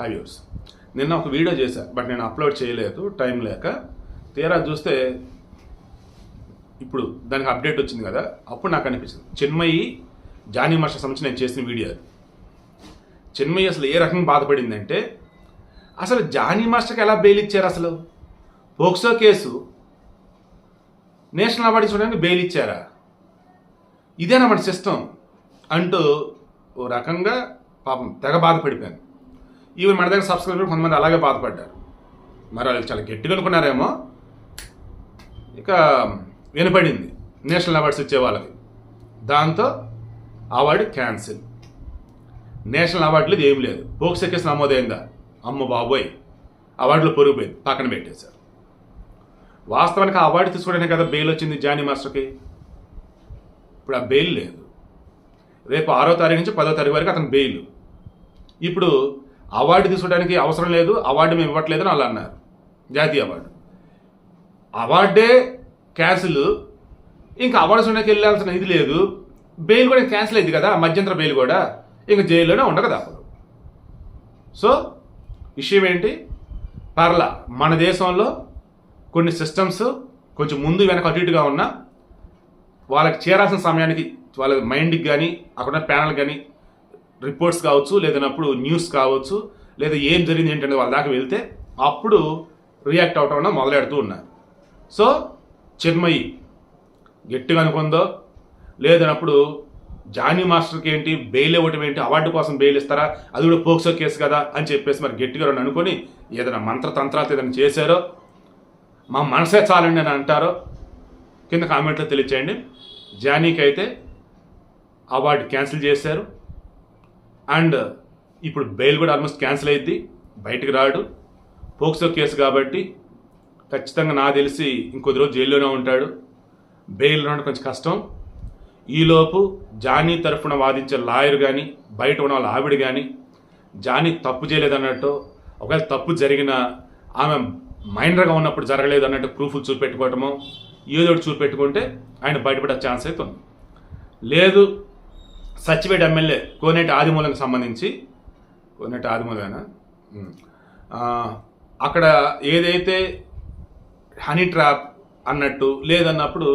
High views నిన్న ఒక video చేశా బట్ నేను అప్లోడ్ చేయలేదు టైం లేక. తీరా చూస్తే ఇప్పుడు దానికి అప్డేట్ వచ్చింది కదా అప్పుడు నాకు అనిపించింది. చిన్మయి జానీ మాస్టర్ సంబంధించి నేను చేసిన వీడియో అది. చిన్మయి అసలు ఏ రకంగా బాధపడిందంటే అసలు జానీ మాస్టర్కి ఎలా బెయిల్ ఇచ్చారు అసలు? పోక్సో కేసు నేషనల్ అవార్డు చూడడానికి బెయిల్ ఇచ్చారా? ఇదేనా మన సిస్టమ్ అంటూ ఓ రకంగా పాపం తెగ బాధపడిపోయాను. ఈవెన్ మన దగ్గర సబ్స్క్రైబర్ కొంతమంది అలాగే బాధపడ్డారు. మరి వాళ్ళు చాలా గట్టిగా అనుకున్నారేమో. ఇక వినపడింది. నేషనల్ అవార్డ్స్ ఇచ్చే వాళ్ళకి. దాంతో అవార్డు క్యాన్సిల్. నేషనల్ అవార్డులు లేదు ఏం లేదు. బోక్స్ ఎక్కేసి నమోదైందా? అమ్మ బాబోయ్. అవార్డులు పొరుగుపోయింది. పక్కన పెట్టేశారు. వాస్తవానికి ఆ అవార్డు తీసుకోవడానికి కదా బెయిల్ వచ్చింది జానీ మాస్టర్కి? ఇప్పుడు ఆ బెయిల్ లేదు. రేపు ఆరో తారీఖు నుంచి పదో తారీఖు వరకు అతను బెయిల్. ఇప్పుడు అవార్డు తీసుకోవడానికి అవసరం లేదు అవార్డు మేము ఇవ్వట్లేదు అని వాళ్ళు అన్నారు. జాతీయ అవార్డు. అవార్డే క్యాన్సిల్. ఇంకా అవార్డు చూడడానికి వెళ్ళాల్సిన ఇది లేదు. బెయిల్ కూడా క్యాన్సిల్ అయింది కదా మధ్యంతర బెయిల్ కూడా. ఇంకా జైల్లోనే ఉండక తప్పదు సో విషయం ఏంటి? పర్ల మన దేశంలో కొన్ని సిస్టమ్స్ కొంచెం ముందు వెనక అటు ఇటుగా ఉన్నా వాళ్ళకి చేరాల్సిన సమయానికి వాళ్ళ మైండ్కి కానీ అక్కడ ప్యానల్ కానీ రిపోర్ట్స్ కావచ్చు లేదన్నప్పుడు న్యూస్ కావచ్చు లేదా ఏం జరిగింది ఏంటంటే వాళ్ళ దాకా వెళ్తే అప్పుడు రియాక్ట్ అవటం వల్ల మొదలెడుతూ ఉన్నారు. సో చిన్మయి గట్టిగా అనుకుందో లేదన్నప్పుడు జానీ మాస్టర్కి ఏంటి బెయిల్ ఇవ్వటం ఏంటి అవార్డు కోసం బెయిల్ ఇస్తారా అది కూడా పోక్సో కేసు కదా అని చెప్పేసి మరి గట్టిగా రెండు అనుకొని ఏదైనా మంత్రతంత్రాలు ఏదైనా చేశారో మా మనసే చాలండి అని అంటారో కింద కామెంట్లో తెలియచేయండి. జానీకి అయితే అవార్డు క్యాన్సిల్ చేశారు. అండ్ ఇప్పుడు బెయిల్ కూడా ఆల్మోస్ట్ క్యాన్సిల్ అయింది బయటకు రాడు. పోక్సో కేసు కాబట్టి ఖచ్చితంగా నాకు తెలిసి ఇంకొద్ది రోజు జైల్లోనే ఉంటాడు. బెయిల్ రావడం కొంచెం కష్టం. ఈలోపు జానీ తరఫున వాదించే లాయర్ కానీ బయట ఉన్న వాళ్ళ ఆవిడ కానీ జానీ తప్పు చేయలేదన్నట్టు ఒకవేళ తప్పు జరిగిన ఆమె మైనర్గా ఉన్నప్పుడు జరగలేదు అన్నట్టు ప్రూఫ్లు చూపెట్టుకోవటమో ఏదో ఒకటి చూపెట్టుకుంటే ఆయన బయటపడే ఛాన్స్ అయితే ఉంది. లేదు సచివేట్ ఎమ్మెల్యే కోనేటి ఆదిమూలంకి సంబంధించి కోనేటి ఆదిమూలమేనా ఉమ్. ఆ, అక్కడ ఏదైతే హనీ ట్రాప్ అన్నట్టు లేదన్నప్పుడు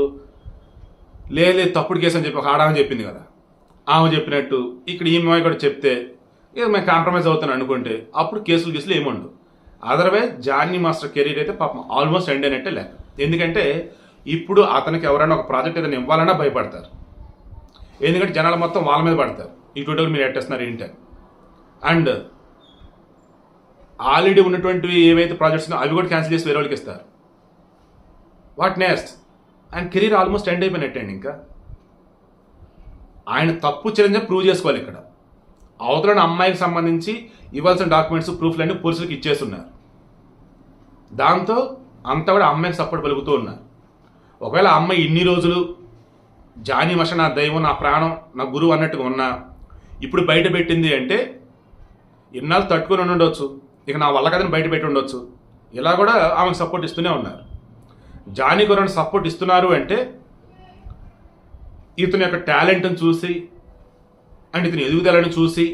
లేదే తప్పుడు కేసు అని చెప్పి ఒక ఆడామని చెప్పింది కదా. ఆమె చెప్పినట్టు ఇక్కడ ఈ అమ్మాయి కూడా చెప్తే ఇక మేము కాంప్రమైజ్ అవుతాను అనుకుంటే అప్పుడు కేసులు కేసులు ఏముండవు అదర్వైజ్ జానీ మాస్టర్ కెరీర్ అయితే పాపం ఆల్మోస్ట్ ఎండ్ అయినట్టే లెక్క. ఎందుకంటే ఇప్పుడు అతనికి ఎవరైనా ఒక ప్రాజెక్ట్ ఏదైనా ఇవ్వాలన్నా భయపడతారు. ఎందుకంటే జనాలు మొత్తం వాళ్ళ మీద పడతారు. ఇటువంటి మీరు ఎట్టేస్తున్నారు ఏంటి అండ్ ఆల్రెడీ ఉన్నటువంటివి ఏవైతే ప్రాజెక్ట్స్ ఉన్నాయో అవి కూడా క్యాన్సిల్ చేసి వేరే వాళ్ళకి ఇస్తారు. వాట్ నెక్స్ట్ ఆయన కెరీర్ ఆల్మోస్ట్ ఎండ్ అయిపోయినట్టండి ఇంకా. ఆయన తప్పు చేయని ప్రూవ్ చేసుకోవాలి ఇక్కడ. అవతలని అమ్మాయికి సంబంధించి ఇవ్వాల్సిన డాక్యుమెంట్స్ ప్రూఫ్లన్నీ పోలీసులకు ఇచ్చేస్తున్నారు. దాంతో అంతా కూడా అమ్మాయికి సపోర్ట్ పలుకుతూ ఉన్నారు. ఒకవేళ అమ్మాయి ఇన్ని రోజులు జానీ మష నా దైవం నా ప్రాణం నా గురువు అన్నట్టుగా ఉన్నా ఇప్పుడు బయట పెట్టింది అంటే ఇన్నాళ్ళు తట్టుకొని ఉండొచ్చు. ఇక నా వల్ల కదని బయట పెట్టి ఉండొచ్చు. ఇలా కూడా ఆమెకు సపోర్ట్ ఇస్తూనే ఉన్నారు. జానీ కొరని సపోర్ట్ ఇస్తున్నారు అంటే ఇతని యొక్క టాలెంట్ని చూసి అండ్ ఇతని ఎదుగుదలను చూసి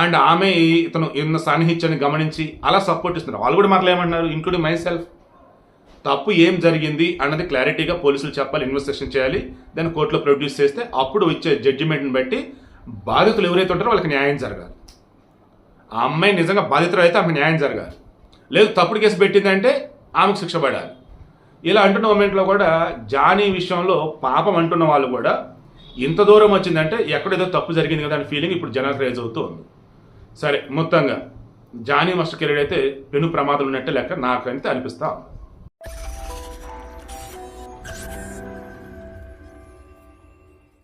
అండ్ ఆమె ఇతను ఉన్న సాన్నిహిత్యాన్ని గమనించి అలా సపోర్ట్ ఇస్తున్నారు. వాళ్ళు కూడా మరలా ఇంక్లూడింగ్ మై సెల్ఫ్ తప్పు ఏం జరిగింది అన్నది క్లారిటీగా పోలీసులు చెప్పాలి ఇన్వెస్టిగేషన్ చేయాలి. దాన్ని కోర్టులో ప్రొడ్యూస్ చేస్తే అప్పుడు వచ్చే జడ్జిమెంట్ని బట్టి బాధితులు ఎవరైతే ఉంటారో వాళ్ళకి న్యాయం జరగాలి. ఆ అమ్మాయి నిజంగా బాధితులు అయితే ఆమెకు న్యాయం జరగాలి. లేదు తప్పుడు కేసు పెట్టిందంటే ఆమెకు శిక్ష పడాలి. ఇలా అంటున్న మూమెంట్లో కూడా జానీ విషయంలో పాపం అంటున్న వాళ్ళు కూడా ఇంత దూరం వచ్చిందంటే ఎక్కడేదో తప్పు జరిగింది కదా అనే ఫీలింగ్ ఇప్పుడు జనరల్ రేజ్ అవుతూ ఉంది. సరే మొత్తంగా జానీ మస్టర్ కెరీర్ అయితే పెను ప్రమాదం ఉన్నట్టే లెక్క నాకైతే అనిపిస్తా ఉంది.